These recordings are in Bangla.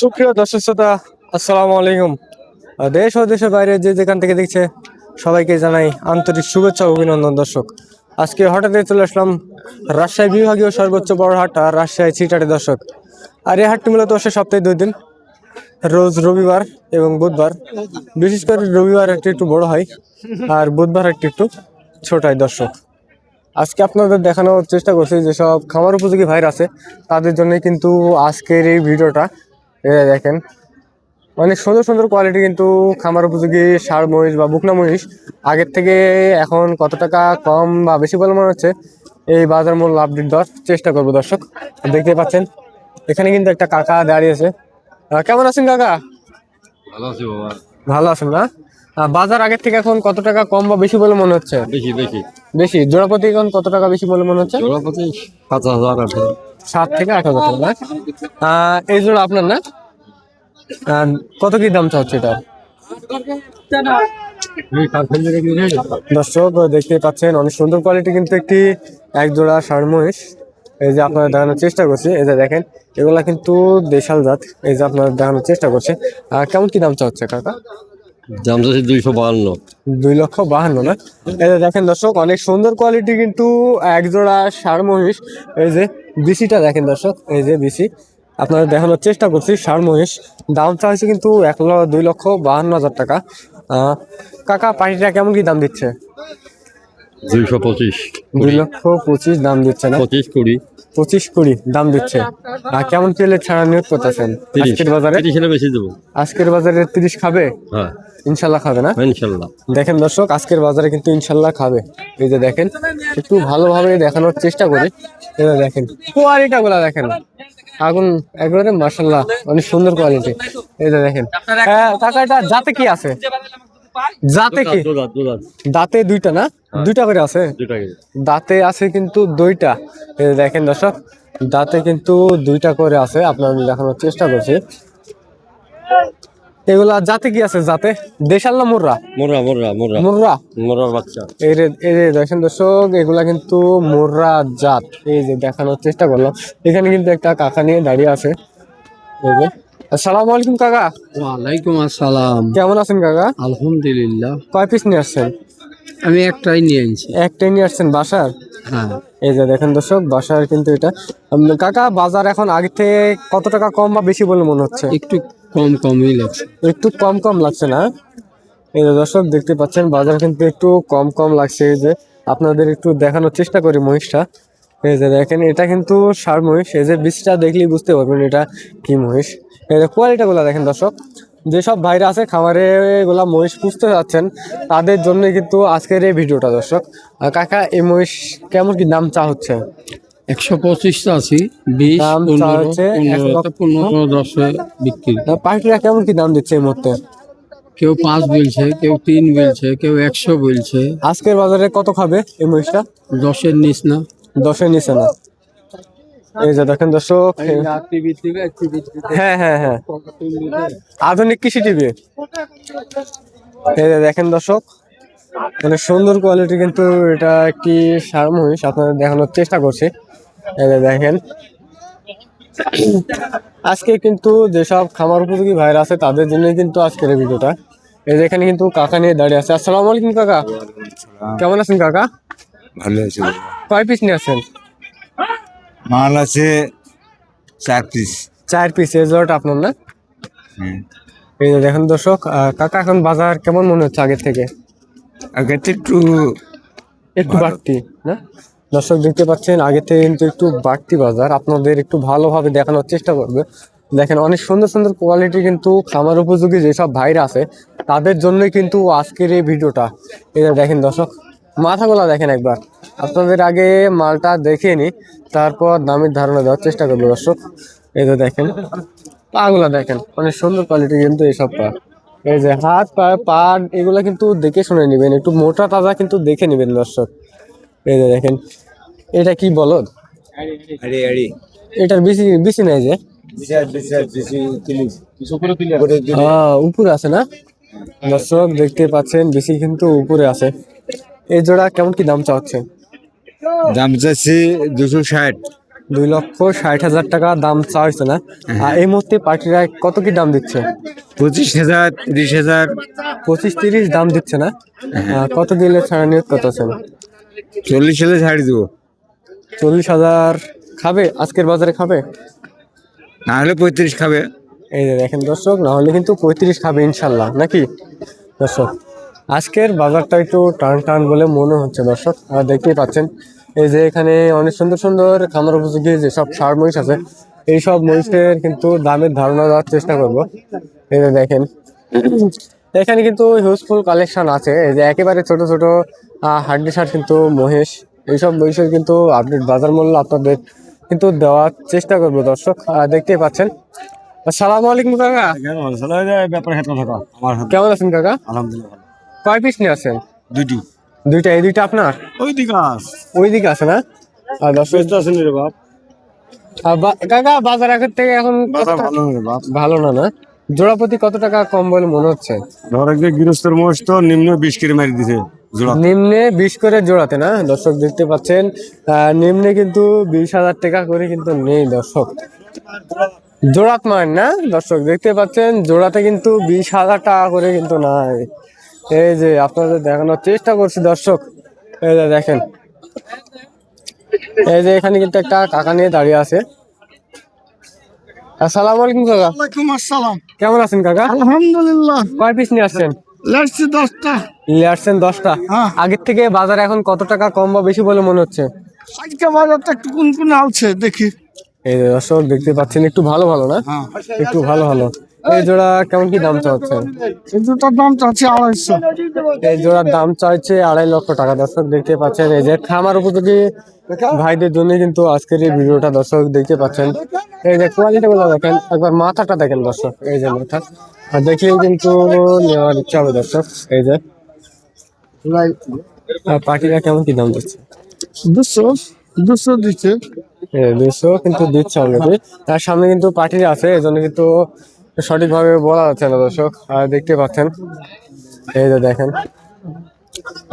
সুপ্রিয় দর্শক শ্রোতা, আসসালামু আলাইকুম। দেশ ও দেশের বাইরে যে যেখান থেকে দেখছে, সবাইকে জানাই আন্তরিক শুভেচ্ছা অভিনন্দন দর্শক। আজকে হঠাৎ চলে আসলাম রাজশাহী বিভাগীয় সর্বোচ্চ বড় হাট আর রাজশাহী চিটাটে দর্শক। আর এই হাটটি মূলত বসে সপ্তাহে দুই দিন, রোজ রবিবার এবং বুধবার। বিশেষ করে রবিবার একটু একটু বড় হয় আর বুধবার একটু একটু ছোট হয় দর্শক। আজকে আপনাদের দেখানোর চেষ্টা করছি যেসব খামার উপযোগী ভাইর আছে তাদের জন্য কিন্তু আজকের এই ভিডিওটা। দেখেন অনেক সুন্দর সুন্দর কোয়ালিটি কিন্তু খামার উপযোগী সার মহিষ বা বুকনা মহিষ। আগের থেকে এখন কত টাকা কম বা বেশি বলে মনে হচ্ছে এই বাজার মূল্য আপডেট দেওয়ার চেষ্টা করব দর্শক। দেখতে পাচ্ছেন এখানে কিন্তু একটা কাকা দাঁড়িয়েছে কেমন আছেন কাকা? ভালো আছি ভালো আছেন না? বাজার আগের থেকে এখন কত টাকা কম বা বেশি বলে মনে হচ্ছে? বেশি বেশি। বেশি। জোড়াপতি এখন কত টাকা বেশি বলে মনে হচ্ছে? জোড়াপতি পাঁচ হাজার আট হাজার। সাত থেকে আট হাজার টাকা এই জোড়া আপনার না? কত কি দাম চাচ্ছে এটা? দর্শক দেখতে পাচ্ছেন অনেক সুন্দর কোয়ালিটি কিন্তু একটি এক জোড়া ষাঁড় মহিষ। এই যে আপনারা দেখানোর চেষ্টা করছি এই যে দেখেন এগুলা কিন্তু দেশাল জাত। এই যে আপনারা দেখানোর চেষ্টা করছে। আর কেমন কি দাম চাচ্ছে কাকা দাম দুইশো বাহান্ন। দুই লক্ষ বাহান্ন না? এই যে দেখেন দর্শক, অনেক সুন্দর কোয়ালিটি কিন্তু একজোড়া সার মহিষ। এই যে বিসিটা দেখেন দর্শক, এই যে বিসি। আপনারা দেখানোর চেষ্টা করছি সার মহিষ। দামটা হয়েছে কিন্তু এক দুই লক্ষ বাহান্ন হাজার টাকা। কাকা পানিটা কেমন কি দাম দিচ্ছে? দুইশো পঁচিশ দুই লক্ষ পঁচিশ দাম দিচ্ছে না? পঁচিশ কুড়ি। পঁচিশ কুড়ি দাম দিচ্ছে। আর কেমন পেলে ছাড়া নিয়োগ করতেছেন? আজকের বাজারে? তিরিশ বেশি দেবো। আজকের বাজারে তিরিশ খাবে? হ্যাঁ। ইনশাল্লাহ খাবে না? ইনশাল্লাহ। দেখেন দর্শক আজকের বাজারে কিন্তু ইনশাল্লাহ খাবে। এই যে দেখেন একটু ভালোভাবে দেখানোর চেষ্টা করি। যে দেখেন কোয়ালিটা গুলা দেখেন। আগুন একবারে মার্শাল্লাহ অনেক সুন্দর কোয়ালিটি। এই যে দেখেন। হ্যাঁ কাকা এটা জাতে কি আছে? কি? দাঁতে দুইটা না? দুইটা করে আছে? দাঁতে আছে কিন্তু দুইটা। দেখেন দর্শক দাঁতে কিন্তু দুইটা করে আছে। আপনার দেখানোর চেষ্টা করছি। এগুলা জাতে কি আছে জাতে? দেশাল না মুর্রা? মোরা মোরা মোরা মুর্রা? মোরার বাচ্চা। এই রে এই যে দেখেন দর্শক এগুলা কিন্তু মোররা জাত। এই যে দেখানোর চেষ্টা করলাম। এখানে কিন্তু একটা কাকা নিয়ে দাঁড়িয়ে আছে। এই যে। আসসালামু আলাইকুম কাকা। ওয়ালাইকুম আসসালাম। কেমন আছেন কাকা? আলহামদুলিল্লাহ। কয় পিস নিয়ে আসছেন? আমি একটাই নিয়ে আনছি একটাই নিয়ে আসছেন বাসার? হ্যাঁ। এই যে দেখেন দর্শক বাসার কিন্তু এটা। কাকা বাজার এখন আগে থেকে কত টাকা কম বা বেশি বলে মনে হচ্ছে? একটু কম কমই লাগছে। একটু কম কম লাগছে না? এই যে দর্শক দেখতে পাচ্ছেন বাজার কিন্তু একটু কম কম লাগছে। এই যে আপনাদের একটু দেখানোর চেষ্টা করি মহিষটা। এই যে দেখেন এটা কিন্তু সার মহিষ। এই যে বীজটা দেখলেই বুঝতে পারবেন এটা কি মহিষ। এই যে কোয়ালিটা গুলা দেখেন দর্শক যেসব ভাইরা আছে খামারে এগুলা মহিষ পুষতে যাচ্ছেন তাদের জন্য কিন্তু আজকের এই ভিডিওটা দর্শক। কাকা এই মহিষ কেমন কি দাম চা হচ্ছে? একশো পঁচিশটা আছি বিশ দাম চা হচ্ছে পনেরো দশে বিক্রি। পাখিরা কেমন কি দাম দিচ্ছে এই মুহূর্তে? কেউ পাঁচ বলছে কেউ তিন বলছে কেউ একশো বলছে। আজকের বাজারে কত খাবে এই মহিষটা? দশের নিচ না। দশের নিচে না। এই যে দেখেন দর্শক হ্যাঁ হ্যাঁ হ্যাঁ। আধুনিক কৃষি টিভি। এই যে দেখেন দর্শক মানে সুন্দর কোয়ালিটি কিন্তু এটা একটি সার মহিষ আপনাদের দেখানোর চেষ্টা করছি। এই যে দেখেন আজকে কিন্তু যেসব খামার উপযোগী ভাইরা আছে তাদের জন্য কিন্তু আজকের ভিডিওটা। এই যে এখানে কিন্তু কাকা নিয়ে দাঁড়িয়ে আছে। আসসালামু আলাইকুম কাকা। কেমন আছেন কাকা? ভালো আছে কয় পিস নিয়ে আছেন মাল আছে চার পিস চার পিস এই জোড়াটা আপনার না? এই যে দেখেন দর্শক কাকা এখন বাজার কেমন মনে হচ্ছে আগের থেকে? আগে তো একটু একটু বাড়তি না? দর্শক দেখতে পাচ্ছেন আগে থেকে কিন্তু একটু বাড়তি বাজার। আপনাদের একটু ভালোভাবে দেখানোর চেষ্টা করবে। দেখেন অনেক সুন্দর সুন্দর কোয়ালিটি কিন্তু খামার উপযোগী যেসব ভাইরা আছে তাদের জন্যই কিন্তু আজকের এই ভিডিওটা। এই যে দেখেন দর্শক মাথাগুলা দেখেন একবার। আপনাদের আগে মালটা দেখে নি তারপর দামের ধারণা দেওয়ার চেষ্টা করব দর্শক। এই যে দেখেন পাগুলা দেখেন অনেক সুন্দর কোয়ালিটি কিন্তু এইসব পা এই যে হাত পা পা এগুলা কিন্তু দেখে শুনে নেবেন একটু মোটা তাজা কিন্তু দেখে নেবেন দর্শক। এই যে দেখেন এটা কি বলো আরে আরে। এটার বেশি বেশি নাই যে? উপরে আছে। না? দর্শক দেখতে পাচ্ছেন বেশি কিন্তু উপরে আছে। এই জোড়া কেমন কি দাম চাচ্ছে? দাম চাচ্ছি দুশো ষাট। দুই লক্ষ ষাট হাজার টাকা দাম হয়েছে না? আর এই মুহূর্তে পার্টিরা কত কি দাম দিচ্ছে? পঁচিশ হাজার তিরিশ হাজার। পঁচিশ তিরিশ দাম দিচ্ছে না? আহ, কত দিলে ছাড়া নিয়োগ কত আছেন চল্লিশ হলে ছাড়ি দেবো। চল্লিশ হাজার খাবে? আজকের বাজারে খাবে? না হলে পঁয়ত্রিশ খাবে। এই দেখেন দর্শক না হলে কিন্তু পঁয়ত্রিশ খাবে ইনশাল্লাহ নাকি? দর্শক আজকের বাজারটা একটু টান টান বলে মনে হচ্ছে দর্শক। আর দেখতেই পাচ্ছেন এই যে এখানে অনেক সুন্দর সুন্দর খামার উপযোগী যে সব সার মহিষ আছে এই সব মহিষের কিন্তু দামের ধারণা দেওয়ার চেষ্টা করব। এই যে দেখেন এখানে কিন্তু হিউজফুল কালেকশন আছে। এই যে একেবারে ছোট ছোট হাড্ডি সার কিন্তু মহিষ এইসব মহিষের কিন্তু আপডেট বাজার মূল্য আপনাদের কিন্তু দেওয়ার চেষ্টা করব দর্শক। আর দেখতেই পাচ্ছেন। আসসালামু আলাইকুম কাকা। কেমন আছেন কাকা? আলহামদুলিল্লাহ কয় পিস নিয়ে আছেন দুইটি। দুইটা এই দুইটা আপনার? ওই দিকে আস। ওই দিকে আছে না? আর দর্শক ব্যস্ত আছেন রে বাপ। কাকা বাজার আগের থেকে এখন ভালো রে বাপ। ভালো না না? জোড়া প্রতি কত টাকা কম বলে মনে হচ্ছে? ধরে যে গৃহস্থের মোষ তো নিম্ন বিশ কেজি মারি দিছে নিম্নে বিশ করে জোড়াতে না? দর্শক দেখতে পাচ্ছেন নিম্নে কিন্তু বিশ হাজার টাকা করে কিন্তু নেই দর্শক। জোড়াত নয় না? দর্শক দেখতে পাচ্ছেন জোড়াতে কিন্তু বিশ হাজার টাকা করে কিন্তু নাই। এই যে আপনাদের দেখানোর চেষ্টা করছি দর্শক। এই যে দেখেন। এই যে এখানে কিন্তু একটা কাকা নিয়ে দাঁড়িয়ে আছে। আসসালামু আলাইকুম কাকা। ওয়ালাইকুম আসসালাম। কেমন আছেন কাকা? আলহামদুলিল্লাহ। কয় পিস নিয়ে আসছেন? লাস্ট দশটা। আসছেন দশটা? হ্যাঁ। আগের থেকে বাজার এখন কত টাকা কম বা বেশি বলে মনে হচ্ছে? আজকে বাজারটা একটু কোন কোন আলছে দেখি। এই দর্শক দেখতে পাচ্ছেন একটু ভালো ভালো না? হ্যাঁ। একটু ভালো ভালো। এই জোড়া কেমন কি দাম চাচ্ছে? এই দুটার দাম চাচ্ছি আড়াইশো। এই জোড়ার দাম চাইছে আড়াই লক্ষ টাকা। দর্শক দেখতে পাচ্ছেন এই যে খামার উপযোগী ভাইদের জন্য কিন্তু আজকের এই ভিডিওটা দর্শক দেখতে পাচ্ছেন। এই যে কোয়ালিটি গুলো দেখেন একবার মাথাটা দেখেন দর্শক এই যে মাথা। আর দেখলেই কিন্তু নেওয়ার ইচ্ছা হবে দর্শক এই যে। পাখিরা কেমন কি দাম দিচ্ছে? দুশো দুশো দিচ্ছে। দুশো কিন্তু দিচ্ছে অলরেডি তার সামনে কিন্তু পার্টি আছে এই জন্য কিন্তু সঠিকভাবে বলা যাচ্ছে না, দর্শক। আর দেখতে পাচ্ছেন, এই যে দেখেন,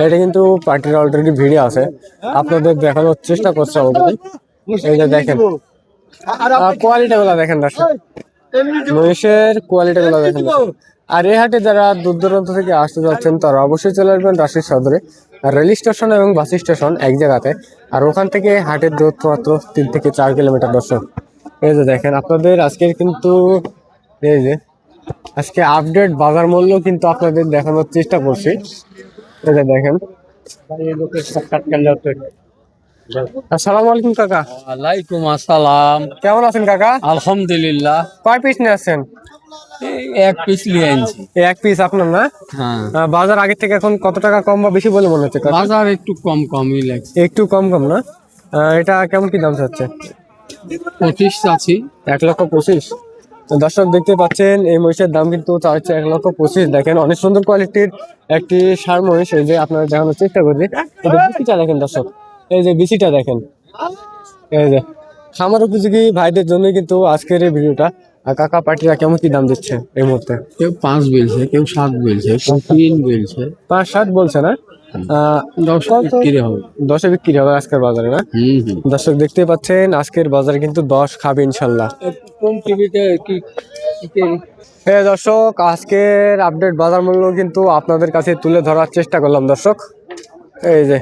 এটা কিন্তু পার্টির অলরেডি ভিড়ে আছে। আপনাদের দেখানোর চেষ্টা করছে অলরেডি এই যে দেখেন কোয়ালিটি গুলো দেখেন, দর্শক। মহিষের কোয়ালিটি গুলো দেখেন আর এই হাটে যারা দূর দূরান্ত থেকে আসতে যাচ্ছেন, তারা অবশ্যই চলে আসবেন রাজশাহী সদরে রেল স্টেশন এবং বাস স্টেশন এক জায়গাতে। আর ওখান থেকে হাটের দূরত্ব মাত্র তিন থেকে চার কিলোমিটার, দর্শক। এই যে দেখেন, আপনাদের আজকের কিন্তু এই যে আজকে আপডেট বাজার মূল্য কিন্তু আপনাদের দেখানোর চেষ্টা করছি। যে দেখেন। আসসালামু আলাইকুম কাকা। ওয়ালাইকুম আসসালাম। কেমন আছেন কাকা? আলহামদুলিল্লাহ। কয় পিস নিয়ে আসছেন? এই এক পিস নিয়ে আনছি। এক পিস আপনার না? হ্যাঁ। বাজার আগের থেকে এখন কত টাকা কম বা বেশি বলে মনে হচ্ছে? বাজার একটু কম কমই লাগছে। একটু কম কম না? এটা কেমন কি দাম চাচ্ছে? পঁচিশ চাচ্ছি। এক লক্ষ পঁচিশ? তো দর্শক দেখতে পাচ্ছেন এই মহিষের দাম কিন্তু চাচ্ছে এক লক্ষ পঁচিশ। দেখেন অনেক সুন্দর কোয়ালিটির একটি সার মহিষ এই যে আপনারা দেখানোর চেষ্টা এই বিচিটা দেখেন দর্শক এই যে বিচিটা দেখেন। এই যে খামার উপযোগী ভাইদের জন্য কিন্তু আজকের এই ভিডিওটা। কাকা পার্টিরা কেমন কি দাম দিচ্ছে এই মুহূর্তে? কেউ পাঁচ বলছে কেউ সাত বলছে কেউ তিন বলছে। পাঁচ সাত বলছে না? দশ বিক্রি হবে। দশে বিক্রি হবে আজকের বাজারে না? দর্শক দেখতে পাচ্ছেন আজকের বাজারে কিন্তু দশ খাবে ইনশাল্লাহ। কোন টিভিতে কি হ্যাঁ দর্শক আজকের আপডেট বাজার মূল্য কিন্তু আপনাদের কাছে তুলে ধরার চেষ্টা করলাম দর্শক। এই যে